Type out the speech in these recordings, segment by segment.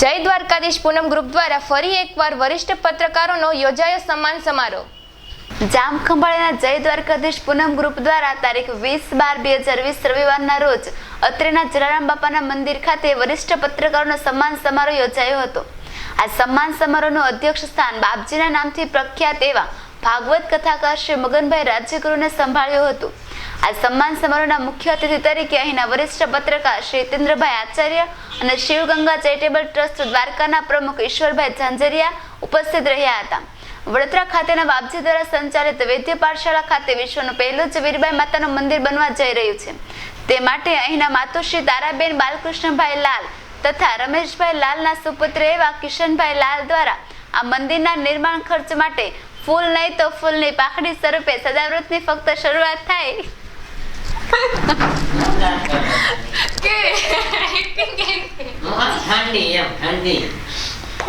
જય દ્વારકાધીશ પૂનમ ગ્રુપ દ્વારા ફરી એકવાર વરિષ્ઠ પત્રકારોનો યોજાયો સન્માન સમારોહ. જામખંભાળીના જય દ્વારકાધીશ પૂનમ ગ્રુપ દ્વારા તારીખ વીસ બાર બે હજાર વીસ રવિવારના રોજ અત્રેના જલારામ બાપાના મંદિર ખાતે વરિષ્ઠ પત્રકારોનો સન્માન સમારોહ યોજાયો હતો. આ સન્માન સમારોહનું અધ્યક્ષ સ્થાન બાપજીના નામથી પ્રખ્યાત એવા ભાગવત કથાકાર શ્રી મગનભાઈ રાજ્યગુરુને સંભાળ્યું હતું. આ સન્માન સમારોહના મુખ્ય અતિથિ તરીકે અહીંના વરિષ્ઠ પત્રકાર શ્રી હિતેન્દ્રભાઈ આચાર્ય અને શિવગંગા ચેરિટેબલ ટ્રસ્ટ દ્વારકાના પ્રમુખ ઈશ્વરભાઈ ઝાંઝરિયા ઉપસ્થિત રહ્યા હતા. વડોદરા ખાતેના બાપજી દ્વારા સંચાલિત વૈદ્ય પાઠશાળા ખાતે વિશ્વનું પહેલું જ વીરબાઈ માતાનું મંદિર બનવા જઈ રહ્યું છે. તે માટે અહીંના માતુશ્રી તારાબેન બાલકૃષ્ણભાઈ લાલ તથા રમેશભાઈ લાલના સુપુત્ર એવા કિશનભાઈ લાલ દ્વારા આ મંદિરના નિર્માણ ખર્ચ માટે ફૂલ નહીં તો ફૂલની પાખડી સ્વરૂપે સદાવૃતની ફક્ત શરૂઆત થાય.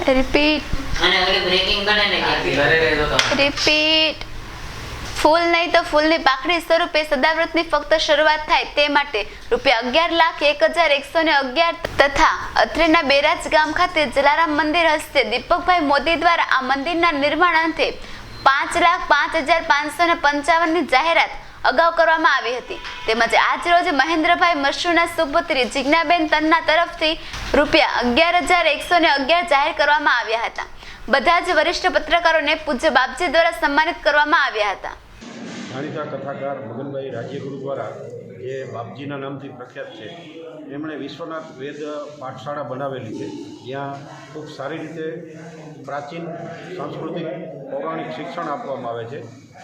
રિપીટ રિપીટ ફૂલ નહીં તો ફૂલની પાખડી સ્વરૂપે સદાવ્રતની ફક્ત શરૂઆત થાય તે માટે રૂપિયા અગિયાર લાખ એક હજાર એકસો ને અગિયાર તથા અત્રેના બેરાજ ગામ ખાતે જલારામ મંદિર હસ્તે દીપકભાઈ મોદી દ્વારા આ મંદિરના નિર્માણ અંતે પાંચ લાખ પાંચ હજાર પાંચસો ને પંચાવનની જાહેરાત અગાઉ કરવામાં આવી હતી. તેમજ આજ રોજ મહેન્દ્રભાઈ મશુના સુપુત્રી જિજ્ઞાબેન તન્ના તરફથી રૂપિયા અગિયાર હજાર એકસો ને અગિયાર જાહેર કરવામાં આવ્યા હતા. બધા જ વરિષ્ઠ પત્રકારોને પૂજ્ય બાપજી દ્વારા સન્માનિત કરવામાં આવ્યા હતા. જાણીતા કથાકાર મગનભાઈ રાજ્યગુરુ દ્વારા જે બાપજીના નામથી પ્રખ્યાત છે, એમણે વિશ્વનાથ વેદ પાઠશાળા બનાવેલી છે. જ્યાં ખૂબ સારી રીતે પ્રાચીન સાંસ્કૃતિક, પૌરાણિક શિક્ષણ આપવામાં આવે છે.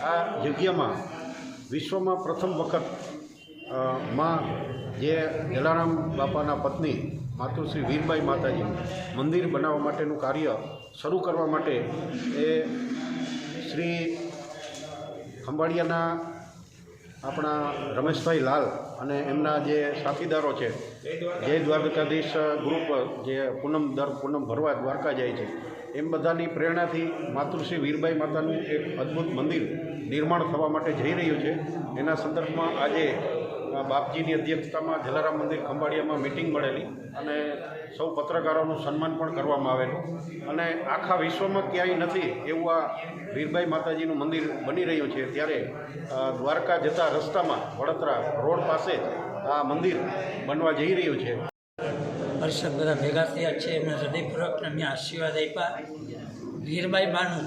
આ જગ્યામાં વિશ્વમાં પ્રથમ વખતમાં જે જલારામ બાપાના પત્ની માતુશ્રી વીરબાઈ માતાજી મંદિર બનાવવા માટેનું કાર્ય શરૂ કરવા માટે એ શ્રી ખંભાળિયાના આપણા રમેશભાઈ લાલ અને એમના જે સાથીદારો છે જય દ્વારકાધીશ ગ્રુપ, જે પૂનમ દર પૂનમ ભરવા દ્વારકા જાય છે એમ બધાની પ્રેરણાથી માતૃશ્રી વીરબાઈ માતાનું એક અદ્ભુત મંદિર નિર્માણ થવા માટે જઈ રહ્યું છે. એના સંદર્ભમાં આજે બાપજીની અધ્યક્ષતામાં જલારામ મંદિર ખંભાળિયામાં મિટિંગ મળેલી અને સૌ પત્રકારોનું સન્માન પણ કરવામાં આવેલું. અને આખા વિશ્વમાં ક્યાંય નથી એવું આ વીરબાઈ માતાજીનું મંદિર બની રહ્યું છે. ત્યારે દ્વારકા જતા રસ્તામાં વડોદરા રોડ પાસે આ મંદિર બનવા જઈ રહ્યું છે. પરિષદ બધા ભેગા થયા છે, એમને હૃદયપૂર્વક મેં આશીર્વાદ આપ્યા. વીરબાઈ બાનું,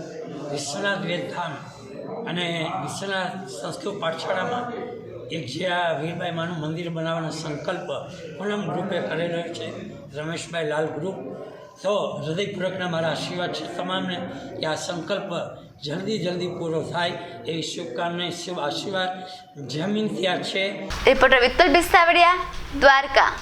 વિશ્વનાથ વેદધામ અને વિશ્વનાથ સંસ્કૃત પાઠશાળામાં એક જે આ વીરબાઈ માનું મંદિર બનાવવાનો સંકલ્પ પૂનમ ગ્રુપે કરેલો છે, રમેશભાઈ લાલ ગ્રુપ. તો હૃદયપૂર્વકના મારા આશીર્વાદ છે તમામને કે આ સંકલ્પ જલ્દી જલ્દી પૂરો થાય એવી શુભકામના શુભ આશીર્વાદ. જમીન ત્યાં છે. રિપોર્ટર વિત્તલ બિસાવડિયા દ્વારકા.